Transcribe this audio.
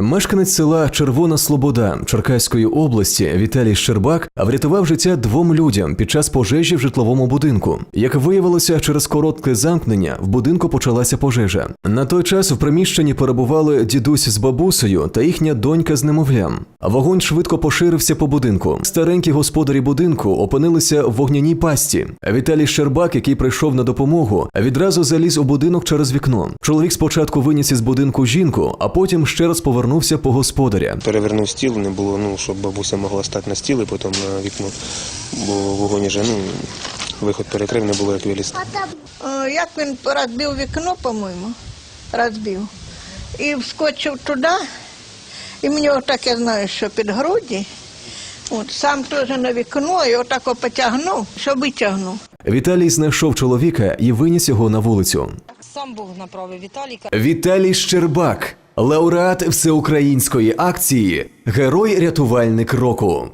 Мешканець села Червона Слобода Черкаської області Віталій Щербак врятував життя двом людям під час пожежі в житловому будинку. Як виявилося, через коротке замкнення в будинку почалася пожежа. На той час в приміщенні перебували дідусь з бабусею та їхня донька з немовлям. Вогонь швидко поширився по будинку. Старенькі господарі будинку опинилися в вогняній пасті. Віталій Щербак, який прийшов на допомогу, відразу заліз у будинок через вікно. Чоловік спочатку виніс із будинку жінку, а потім ще раз повернувся по господаря. Перевернув стіл, не було, ну, щоб бабуся могла стати на стіл і потім на вікно, бо вогонь вже, ну, виход перекрив, не було як вилізти. Е, Як він розбив вікно, по-моєму, розбив. І вскочив туди, і мені отак, я знаю, що під груді. От, сам теж на вікно і отак потягнув, що витягнув. Віталій знайшов чоловіка і виніс його на вулицю. Сам Бог направив Віталіка. Віталій Щербак, лауреат всеукраїнської акції Герой-рятувальник року.